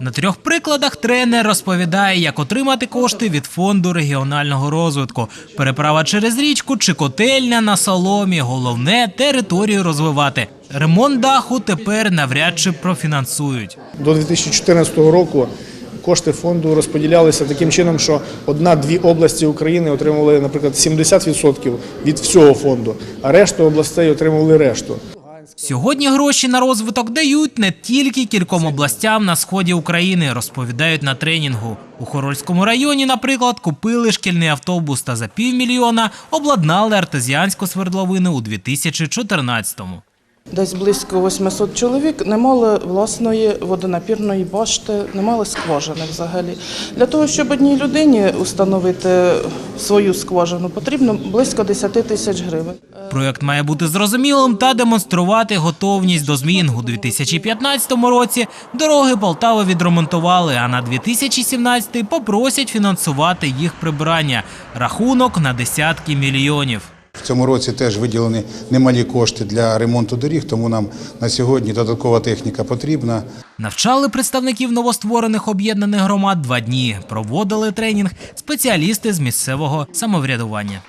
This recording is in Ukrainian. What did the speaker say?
На трьох прикладах тренер розповідає, як отримати кошти від фонду регіонального розвитку. Переправа через річку чи котельня на соломі. Головне територію розвивати. Ремонт даху тепер навряд чи профінансують. До 2014 року кошти фонду розподілялися таким чином, що одна-дві області України отримували, наприклад, 70% від всього фонду, а решта областей отримували решту. Сьогодні гроші на розвиток дають не тільки кільком областям на сході України, розповідають на тренінгу. У Хорольському районі, наприклад, купили шкільний автобус та за півмільйона обладнали артезіанську свердловину у 2014-му. Десь близько 800 чоловік не мали власної водонапірної башти, не мали скважини взагалі. Для того, щоб одній людині установити свою скважину, потрібно близько 10 тисяч гривень. Проєкт має бути зрозумілим та демонструвати готовність до змін. У 2015 році дороги Полтави відремонтували, а на 2017 попросять фінансувати їх прибирання. Рахунок на десятки мільйонів. В цьому році теж виділені немалі кошти для ремонту доріг, тому нам на сьогодні додаткова техніка потрібна. Навчали представників новостворених об'єднаних громад два дні. Проводили тренінг спеціалісти з місцевого самоврядування.